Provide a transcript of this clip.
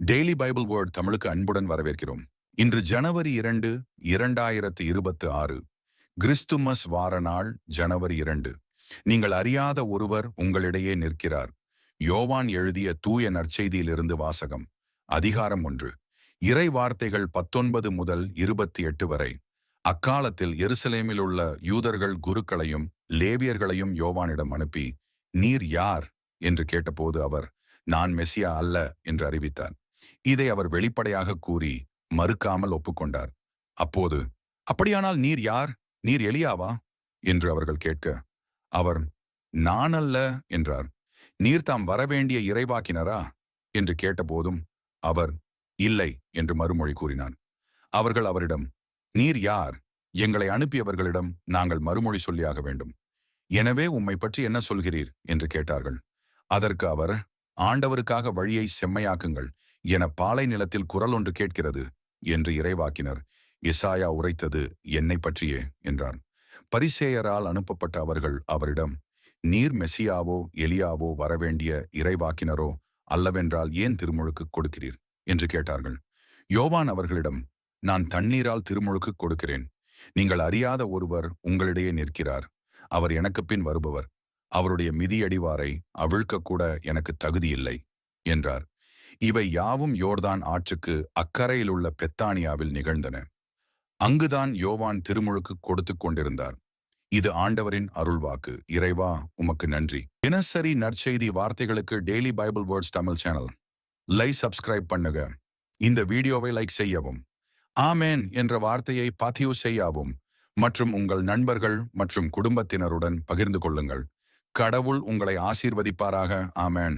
Daily Bible word தமிழுக்கு அன்புடன் வரவேற்கிறோம். இன்று ஜனவரி இரண்டு இரண்டாயிரத்து இருபத்து ஆறு. கிறிஸ்துமஸ் வார நாள் ஜனவரி இரண்டு. நீங்கள் அறியாத ஒருவர் உங்களிடையே நிற்கிறார். யோவான் எழுதிய தூய நற்செய்தியிலிருந்து வாசகம் அதிகாரம் ஒன்று. இறை வார்த்தைகள் பத்தொன்பது முதல் இருபத்தி எட்டு வரை. அக்காலத்தில் எருசலேமில் உள்ள யூதர்கள் குருக்களையும் லேவியர்களையும் யோவானிடம் அனுப்பி நீர் யார்? என்று கேட்டபோது அவர் நான் மெசியா அல்ல என்று அறிவித்தார். இதை அவர் வெளிப்படையாக கூறி மறுக்காமல் ஒப்புக்கொண்டார். அப்போது அப்படியானால் நீர் யார்? நீர் எலியாவா? என்று அவர்கள் கேட்க அவர் நானல்ல என்றார். நீர் தாம் வரவேண்டிய இறைவாக்கினரா? என்று கேட்டபோதும் அவர் இல்லை என்று மறுமொழி கூறினார் அவர்கள் அவரிடம் நீர் யார்? எங்களை அனுப்பியவர்களிடம் நாங்கள் மறுமொழி சொல்லியாக வேண்டும். எனவே உம்மை பற்றி என்ன சொல்கிறீர்? என்று கேட்டார்கள். அதற்கு அவர் ஆண்டவருக்காக வழியை செம்மையாக்குங்கள். என பாலை நிலத்தில் குரல் ஒன்று கேட்கிறது என்று இறைவாக்கினர் இசாயா உரைத்தது என்னை பற்றியே? என்றார். பரிசேயரால் அனுப்பப்பட்ட அவர்கள் அவரிடம் நீர் மெசியாவோ எலியாவோ வரவேண்டிய இறைவாக்கினரோ அல்லவென்றால் ஏன் திருமுழுக்கு கொடுக்கிறீர்? என்று கேட்டார்கள். யோவான் அவர்களிடம் நான் தண்ணீரால் திருமுழுக்கு கொடுக்கிறேன். நீங்கள் அறியாத ஒருவர் உங்களிடையே நிற்கிறார். அவர் எனக்கு பின் வருபவர். அவருடைய மிதியடிவாரை அவிழ்க்கக்கூட எனக்கு தகுதியில்லை என்றார். இவை யாவும் யோர்தான் ஆற்றுக்கு அக்கறையில் உள்ள பெத்தானியாவில் நிகழ்ந்தன. அங்குதான் யோவான் திருமுழுக்கு கொடுத்து கொண்டிருந்தார். இது ஆண்டவரின் அருள்வாக்கு. இறைவா உமக்கு நன்றி. தினசரி நற்செய்தி வார்த்தைகளுக்கு daily Bible words Tamil channel. Like subscribe பண்ணுங்க இந்த வீடியோவை லைக் செய்யவும். ஆமேன் என்ற வார்த்தையை பதிவு செய்யவும். மற்றும் உங்கள் நண்பர்கள் மற்றும் குடும்பத்தினருடன் பகிர்ந்து கொள்ளுங்கள். கடவுள் உங்களை ஆசீர்வதிப்பாராக. ஆமேன்.